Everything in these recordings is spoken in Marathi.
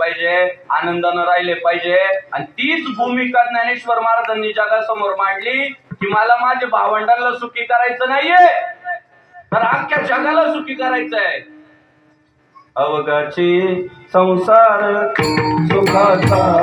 पाहिजे आनंदानं राहिले पाहिजे. आणि तीच भूमिका ज्ञानेश्वर महाराजांनी जगासमोर मांडली की मला माझ्या भावंडांना सुखी करायचं नाहीये. तर अख्ख्या जगाला सुखी करायचंय. अवघाची संसार सुखाचा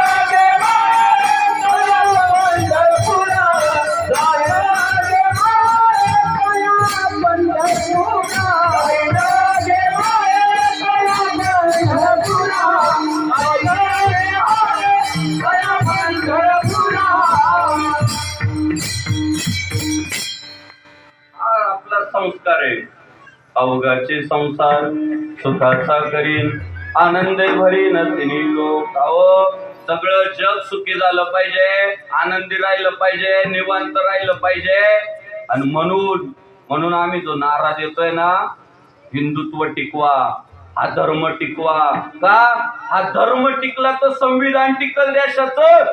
आपला संस्कार आहे. अवघाचे संसार सुखाचा करीन आनंद भरीन तिने लोक. अव सगळं जग सुखी झालं पाहिजे आनंदी राहिलं पाहिजे निवांत राहिलं पाहिजे. आणि म्हणून म्हणून आम्ही जो नारा देतोय ना हिंदुत्व टिकवा. हा धर्म टिकवा. का? हा धर्म टिकला तर संविधान टिकल देशाचं.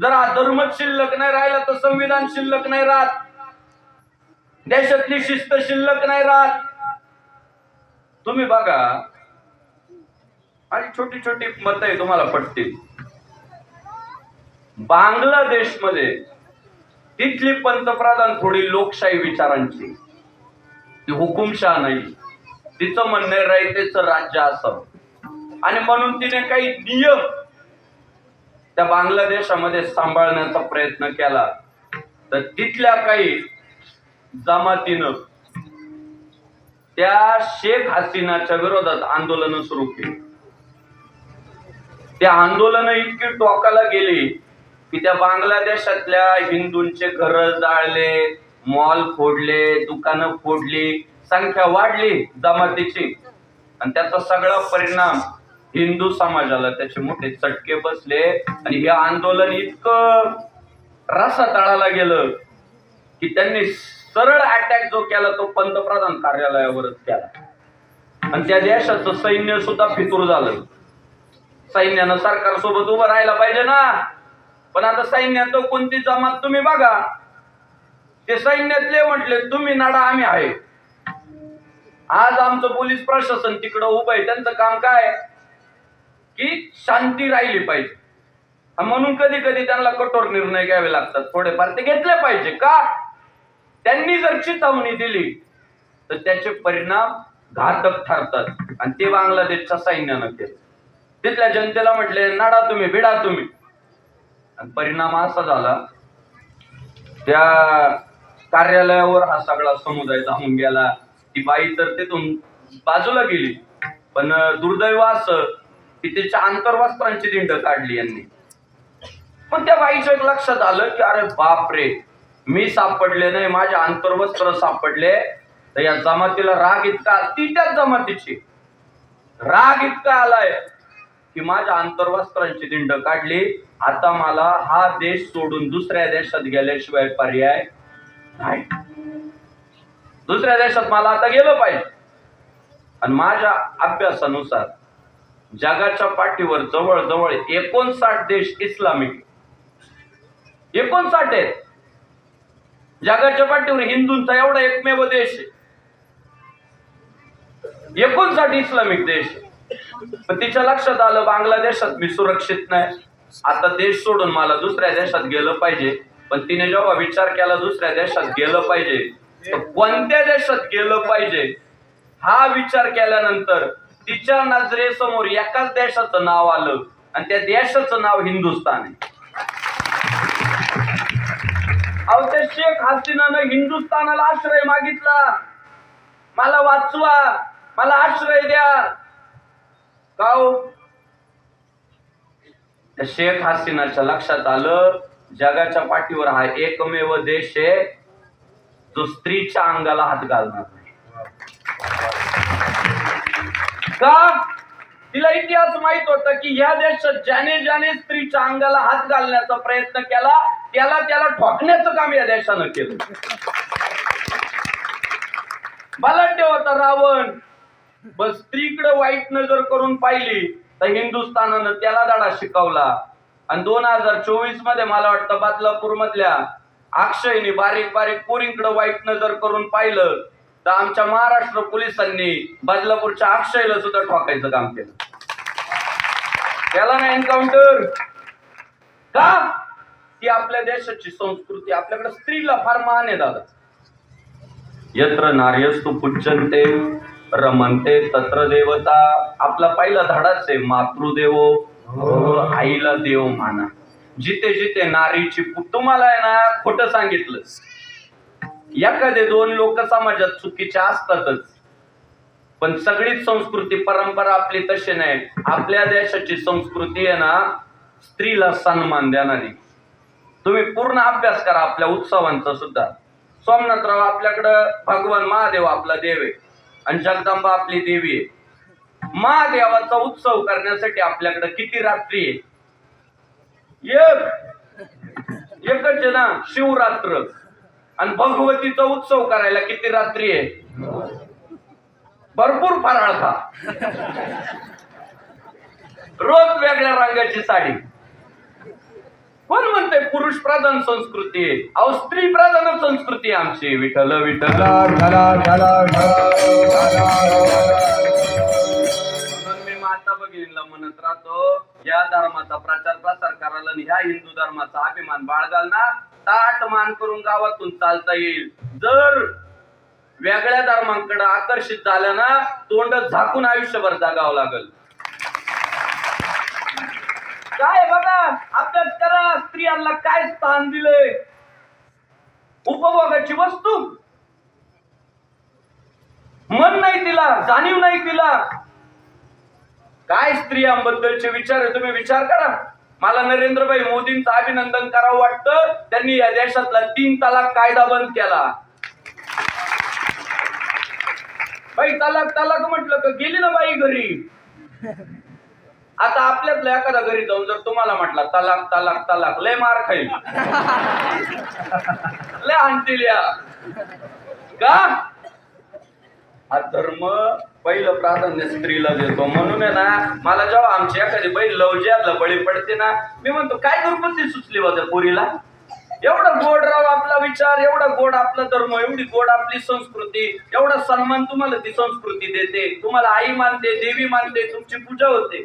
जर हा धर्म शिल्लक नाही राहिला तर संविधान शिल्लक नाही राहत. देशातली शिस्त शिल्लक नाही राहत. तुम्ही बघा. आणि छोटी छोटी मत आहे तुम्हाला पटतील. बांगलादेशमध्ये तिथली पंतप्रधान थोडी लोकशाही विचारांची. ती हुकुमशाह नाही. तिचं म्हणणे रयतेचं राज्य असावं आणि म्हणून तिने काही नियम त्या बांगलादेशामध्ये सांभाळण्याचा प्रयत्न केला. तर तिथल्या काही जमातीनं त्या शेख हसीनाच्या विरोधात आंदोलन सुरू केली. त्या आंदोलन इतकी टोकाला गेली की त्या बांगलादेशातल्या हिंदूंचे घर जाळले मॉल फोडले दुकानं फोडली. संख्या वाढली जमातीची. आणि त्याचा सगळा परिणाम हिंदू समाजाला त्याचे मोठे चटके बसले. आणि हे आंदोलन इतकं रसा तळाला गेलं की त्यांनी सरळ अटॅक जो केला तो पंतप्रधान कार्यालयावरच केला. आणि त्या देशाचं सैन्य सुद्धा फितूर झालं. सैन्यानं सरकार सोबत उभं राहायला पाहिजे ना. पण आता सैन्यात कोणती जमात तुम्ही बघा. ते सैन्यातले म्हटले तुम्ही नाडा आम्ही आहे. आज आमचं पोलीस प्रशासन तिकडं उभं आहे. त्यांचं काम काय की शांती राहिली पाहिजे. म्हणून कधी कधी त्यांना कठोर निर्णय घ्यावे लागतात. थोडेफार ते घेतले पाहिजे. का? त्यांनी जर चिथावणी दिली तर त्याचे परिणाम घातक ठरतात. आणि ते बांगलादेशच्या सैन्यानं केलं. तिथल्या जनतेला म्हटले नाडा तुम्ही भिडा तुम्ही. आणि परिणाम असा झाला त्या कार्यालयावर हा सगळा समुदाय जाऊन गेला. ती बाई तर तिथून बाजूला गेली. पण दुर्दैव असं की तिच्या आंतरवस्त्रांची दिंड काढली यांनी. पण त्या बाईचं एक लक्षात आलं की अरे बापरे मी सापडले नाही माझे आंतरवस्त्र सापडले तर या जमातीला राग इतका ती त्याच जमातीची. राग इतका आलाय की माझ्या आंतरवस्त्रांची दिंड काढली. आता मला हा देश सोडून दुसऱ्या देशात गेल्याशिवाय पर्याय नाही. दुसऱ्या देशात मला आता गेलं पाहिजे. आणि माझ्या अभ्यासानुसार जगाच्या पाठीवर जवळजवळ एकोणसाठ देश इस्लामिक एकोणसाठ आहेत. जगाच्या पाठीवर हिंदूंचा एवढा एकमेव देश आहे. एकोणसाठ इस्लामिक देश पण तिच्या लक्षात आलं बांगलादेशात मी सुरक्षित नाही. आता देश सोडून मला दुसऱ्या देशात गेलं पाहिजे. पण तिने जेव्हा विचार केला दुसऱ्या देशात गेलं पाहिजे कोणत्या देशात गेलं पाहिजे? हा विचार केल्यानंतर तिच्या नजरेसमोर एकाच देशाचं नाव आलं आणि त्या देशाचं नाव हिंदुस्तान आहे. अहो त्या शेख हसीनानं हिंदुस्थानाला आश्रय मागितला. मला वाचवा मला आश्रय द्या. का हो? शेख हसीनाच्या लक्षात आलं जगाच्या पाठीवर हा एकमेव देश आहे. जो स्त्रीच्या अंगाला हात घालणार नाही. का? तिला इतिहास माहीत होता की या देशात ज्याने ज्याने स्त्रीच्या अंगाला हात घालण्याचा प्रयत्न केला त्याला त्याला ठोकण्याचं काम या देशानं केलं. बलाढ्य होता रावण बस स्त्रीकडे वाईट नजर करून पाहिली तर हिंदुस्थानानं त्याला धडा शिकवला. आणि दोन हजार चोवीसमध्ये मला वाटतं बदलापूर मधल्या अक्षयने बारीक बारीक पोरींकडे वाईट नजर करून पाहिलं तर आमच्या महाराष्ट्र पोलिसांनी बदलापूरच्या अक्षयला सुद्धा ठोकायचं काम केलं. त्याला ना एन्काउंटर का? ती आपल्या देशाची संस्कृती आपल्याकडे स्त्रीला फार मान आहे दादा. यत्र नार्यस्तु पूज्यन्ते रमनते तत्र देवता. आपला पहिला धडाच आहे मातृदेवो भव, आईला देव माना. जिथे जिथे नारीची पू- तुम्हाला आहे ना खोट सांगितलं. एखादे दोन लोक समाजात चुकीचे असतातच. पण सगळीच संस्कृती परंपरा आपली तशी नाही. आपल्या देशाची संस्कृती आहे ना स्त्रीला सन्मान देणारी. तुम्ही पूर्ण अभ्यास करा आपल्या उत्सवांचा सुद्धा. सोमनाथराव आपल्याकडं भगवान महादेव आपला देव आहे. आणि जगदंबा आपली देवी आहे. महादेवाचा उत्सव करण्यासाठी आपल्याकडे किती रात्री आहे? एक. एकच आहे ना शिवरात्र. आणि भगवतीचा उत्सव करायला किती रात्री आहे? भरपूर फराळ खा. रोज वेगळ्या रंगाची साडी. कोण म्हणते पुरुष प्रधान संस्कृती आहे? अहो स्त्री प्रधान संस्कृती आमची. विठल विठल म्हणून मी माता भगिनीला म्हणत राहतो या धर्माचा प्रचार प्रसार करायला ह्या हिंदू धर्माचा अभिमान बाळगाल ना ताट मान करून गावातून चालता येईल. जर वेगळ्या धर्मांकडे आकर्षित झालं ना तोंड झाकून आयुष्यभर जागावं लागल. काय बघा अभ्यास करा. स्त्रियांना काय स्थान दिलंय? उपभोगाची वस्तू? मन नाही तिला जाणीव नाही तिला. काय स्त्रियांबद्दलचे विचार आहे तुम्ही विचार करा. मला नरेंद्रभाई मोदींचं अभिनंदन करावं वाटतं. त्यांनी या देशातला तीन तलाक कायदा बंद केला. बाई तलाक तलाक म्हटलं का? गेली ना बाई घरी. आता आपल्यातल्या एखादा घरी जाऊन जर तुम्हाला म्हटला तलाक तलाक तलाक लय मार खाईल. लय आणतील या. का? हा धर्म पहिलं प्राधान्य स्त्रीला देतो. म्हणून आहे ना मला जेव्हा आमची एखादी बैल लवज्याला बळी पडते ना मी म्हणतो काय दुर्पत्ती सुचली होत्या पुरीला? एवढा गोड राव आपला विचार एवढा गोड आपला धर्म एवढी गोड आपली संस्कृती एवढा सन्मान तुम्हाला ती संस्कृती देते. तुम्हाला आई मानते देवी मानते तुमची पूजा होते.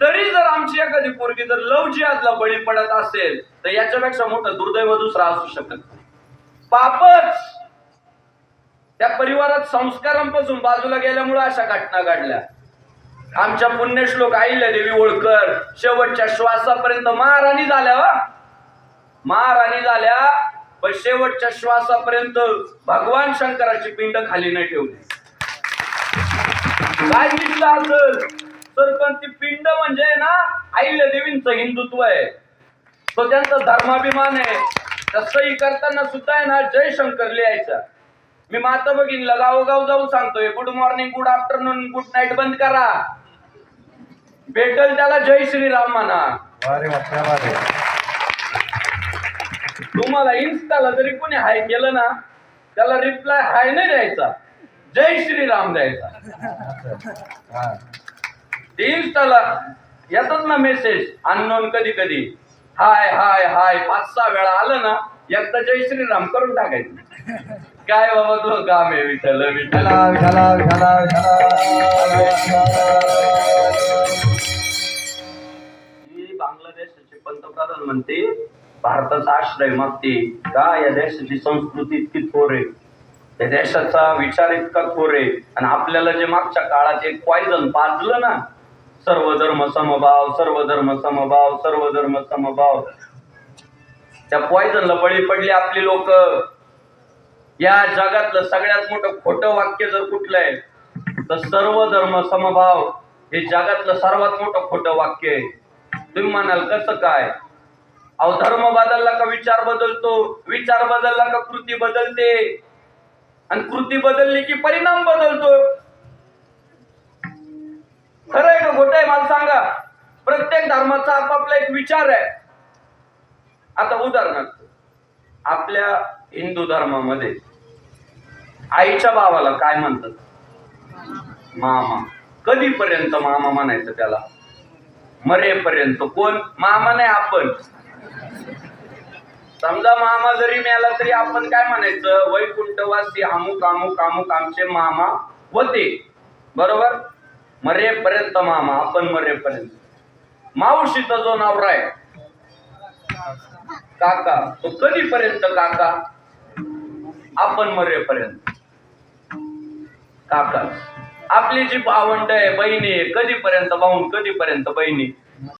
तरी जर आमची एखादी पोरगी जर लवजी आजला बळी पडत असेल तर याच्यापेक्षा मोठं दुर्दैव दुसरा असू शकत पापच! त्या परिवारात संस्कारांपासून बाजूला गेल्यामुळे अशा घटना घडल्या. आमच्या पुण्यश्लोक आईल्या देवी होळकर शेवटच्या श्वासापर्यंत महाराणी झाल्या वा महाराणी झाल्या पण शेवटच्या श्वासापर्यंत भगवान शंकराची पिंड खाली नाही ठेवली. काय दिसलं असेल? तर पण ती पिंड म्हणजे ना आईल्या देवींचं हिंदुत्व आहे. तो त्यांचा धर्माभिमान आहे. तसंही करताना सुद्धा आहे ना जय शंकर लिहायचा. मी माता भगिनीला गावोगाव जाऊन सांगतोय. Good morning good afternoon good night बंद करा. भेटल त्याला जय श्रीराम म्हणा. तुम्हाला इन्स्टाला जरी कोणी हाय केलं ना त्याला रिप्लाय हाय नाही द्यायचा. जय श्रीराम द्यायचा. इन्स्टाला येतात ना मेसेज अननोन कधी कधी. हाय हाय हाय पाच सहा वेळा आलं ना एकदा जय श्रीराम करून टाकायचं. काय बाबा तुझं काम आहे विठ्ठल विठ्ठल. ही बांगलादेशाचे पंतप्रधान म्हणते भारताचा आश्रय मागते. का या देशाची संस्कृती इतकी थोर आहे? या देशाचा विचार इतका थोर आहे. आणि आपल्याला जे मागच्या काळात एक पॉयझन पाजलं ना सर्व धर्म समभाव सर्व धर्म समभाव सर्व धर्म समभाव त्या पॉयझनला बळी पडली आपली लोक. या जगातलं सगळ्यात मोठं खोटं वाक्य जर कुठलं आहे तर सर्व धर्म समभाव हे जगातलं सर्वात मोठं खोटं वाक्य आहे. तुम्ही म्हणाल कसं काय? अहो धर्म बदलला का विचार बदलतो? विचार बदलला का कृती बदलते? आणि कृती बदलली की परिणाम बदलतो? खरं आहे का खोटं आहे? मला सांगा. प्रत्येक धर्माचा आपापला एक विचार आहे. आता उदाहरणार्थ आपल्या हिंदू धर्मामध्ये आईच्या भावाला काय म्हणतात? मामा. कधीपर्यंत मामा म्हणायचं त्याला? मरेपर्यंत. कोण? मामा नाही आपण. समजा मामा जरी मिळाला तरी आपण काय म्हणायचं? वैकुंठवासी अमुक अमुक अमुक आमचे मामा होते. बरोबर? मरेपर्यंत मामा आपण मरेपर्यंत. मावशीचा जो नवरा आहे काका तो कधीपर्यंत काका? आपण मरेपर्यंत. काका आपली जी भावंड आहे बहिणी आहे कधीपर्यंत भाऊन कधीपर्यंत बहिणी?